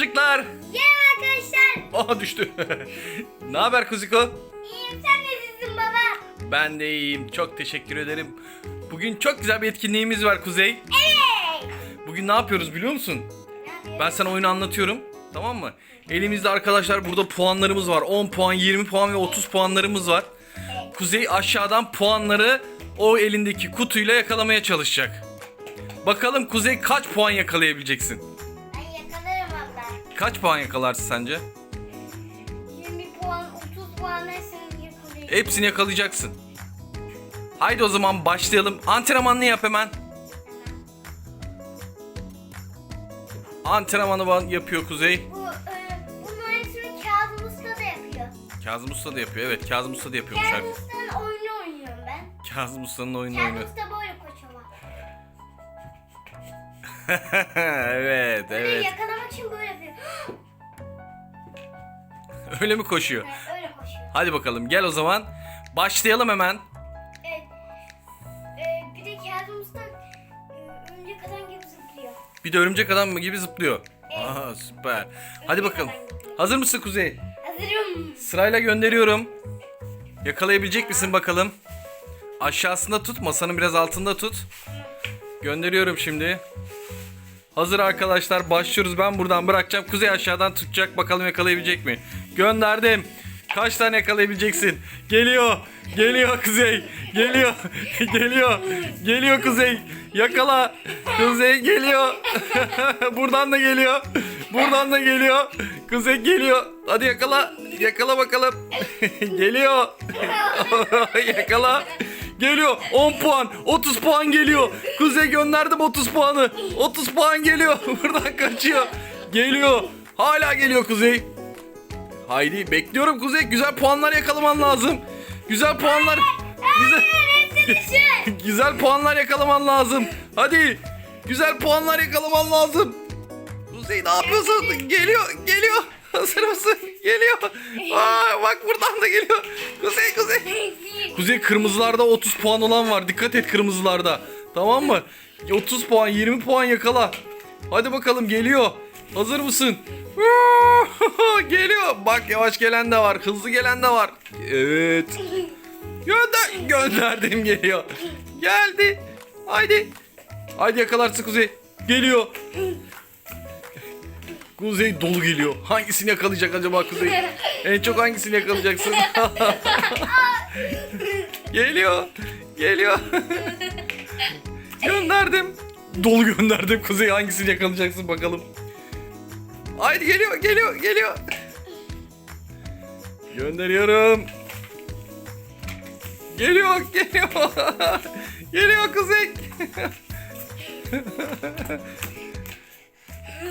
çocuklar. Merhaba arkadaşlar. Oha düştü. ne haber Kuziko? İyiyim sen nasılsın baba? Ben de iyiyim. Çok teşekkür ederim. Bugün çok güzel bir etkinliğimiz var Kuzey. Evet. Bugün ne yapıyoruz biliyor musun? Ben sana oyunu anlatıyorum. Tamam mı? Elimizde arkadaşlar burada puanlarımız var. 10 puan, 20 puan ve 30 puanlarımız var. Kuzey aşağıdan puanları o elindeki kutuyla yakalamaya çalışacak. Bakalım Kuzey kaç puan yakalayabileceksin? Kaç puan yakalarsın sence? 20 puan, 30 puan hepsini yakalayayım. Hepsini yakalayacaksın. Haydi o zaman başlayalım. Antrenmanını yap hemen. Antrenmanı yapıyor Kuzey. Bu, e, bunun hepsini Kazım Usta da yapıyor. Kazım Usta da yapıyor. Evet Kazım Usta da yapıyormuş Kazım. Usta'nın oyunu oynuyorum ben. Kazım Usta'nın oyunu Kazım oynuyor. Usta böyle kocaman. evet Böyle evet. yakalamak Öyle mi koşuyor? Evet, öyle koşuyor. Hadi bakalım gel o zaman. Başlayalım hemen. Evet. E, bir de Kazım Usta e, örümcek adam gibi zıplıyor. Bir de örümcek adam gibi zıplıyor. Aa süper. Hadi bakalım. Hazır mısın Kuzey? Hazırım. Sırayla gönderiyorum. Yakalayabilecek misin bakalım? Aşağısında tut, masanın biraz altında tut. Gönderiyorum şimdi. Hazır arkadaşlar başlıyoruz. Ben buradan bırakacağım. Kuzey aşağıdan tutacak. Bakalım yakalayabilecek mi? Gönderdim. Kaç tane yakalayabileceksin? Geliyor. Geliyor Kuzey. Geliyor. geliyor. Geliyor Kuzey. Yakala. Kuzey geliyor. buradan da geliyor. Buradan da geliyor. Kuzey geliyor. Hadi yakala. Yakala bakalım. geliyor. yakala. Geliyor. 10 puan. 30 puan geliyor. Kuzey gönderdim 30 puanı. 30 puan geliyor. Buradan kaçıyor. Geliyor. Hala geliyor Kuzey. Haydi bekliyorum Kuzey. Güzel puanlar yakalaman lazım. Güzel puanlar. Güzel. Güzel puanlar yakalaman lazım. Hadi. Güzel puanlar yakalaman lazım. Kuzey ne yapıyorsun? Geliyor, geliyor. Hazır mısın? Geliyor. Aa, bak buradan da geliyor. Kuzey, Kuzey. Kuzey kırmızılarda 30 puan olan var. Dikkat et kırmızılarda. Tamam mı? 30 puan, 20 puan yakala. Hadi bakalım geliyor. Hazır mısın? geliyor. Bak yavaş gelen de var. Hızlı gelen de var. Evet. Gönder gönderdim geliyor. Geldi. Haydi. Haydi yakalarsın Kuzey. Geliyor. Kuzey dolu geliyor. Hangisini yakalayacak acaba Kuzey? En çok hangisini yakalayacaksın? geliyor. Geliyor. gönderdim. Dolu gönderdim Kuzey. Hangisini yakalayacaksın bakalım. Haydi geliyor, geliyor, geliyor. Gönderiyorum. Geliyor, geliyor. geliyor Kuzey.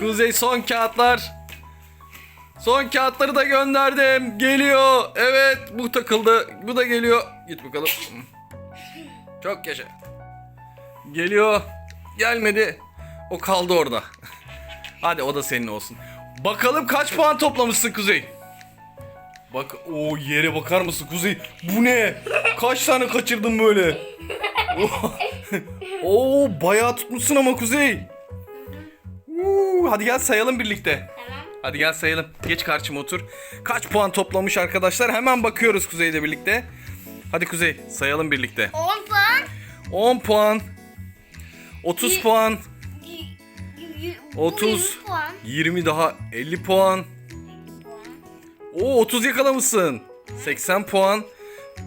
Kuzey son kağıtlar. Son kağıtları da gönderdim. Geliyor. Evet bu takıldı. Bu da geliyor. Git bakalım. Çok yaşa. Geliyor. Gelmedi. O kaldı orada. Hadi o da senin olsun. Bakalım kaç puan toplamışsın Kuzey? Bak o yere bakar mısın Kuzey? Bu ne? Kaç tane kaçırdın böyle? Oo bayağı tutmuşsun ama Kuzey. Uuu, hadi gel sayalım birlikte. Tamam. Hadi gel sayalım. Geç karşıma otur. Kaç puan toplamış arkadaşlar? Hemen bakıyoruz Kuzey'le birlikte. Hadi Kuzey sayalım birlikte. 10 puan. 10 puan. 30 Y- puan. y- y- bu 30. 20 puan. 20 daha 50 puan. Oo 30 yakalamışsın. 80 puan.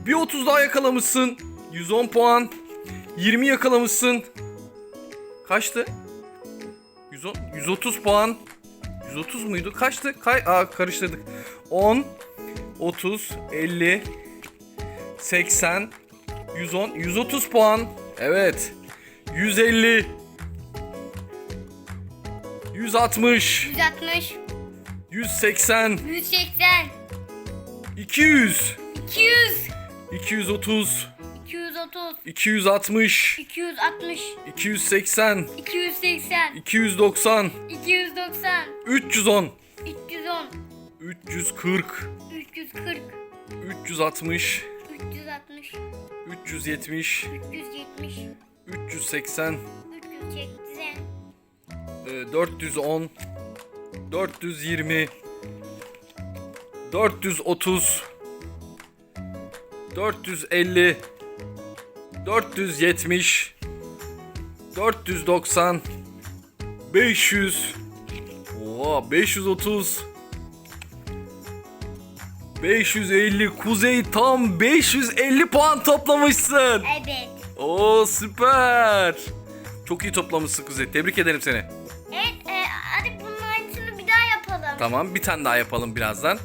Bir 30 daha yakalamışsın. 110 puan. 20 yakalamışsın. Kaçtı? 110, 130 puan. 130 muydu? Kaçtı? Kay Aa, karıştırdık. 10, 30, 50, 80, 110, 130 puan. Evet. 150, 160, 160. 180, 180. 200, 200. 230, 230. 260, 260. 280, 280. 290, 290. 310, 310. 340, 340. 360, 360. 370, 370. 380, 380. e, 410, 420 430 450 470 490 500 Oha 530 550 Kuzey tam 550 puan toplamışsın. Evet. Oo süper. Çok iyi toplamışsın Kuzey. Tebrik ederim seni. Evet e, hadi bunun aynısını bir daha yapalım. Tamam bir tane daha yapalım birazdan.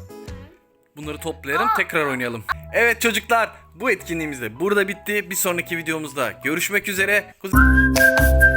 Bunları toplayalım tekrar oynayalım. Evet çocuklar bu etkinliğimiz de burada bitti. Bir sonraki videomuzda görüşmek üzere. Kuzey-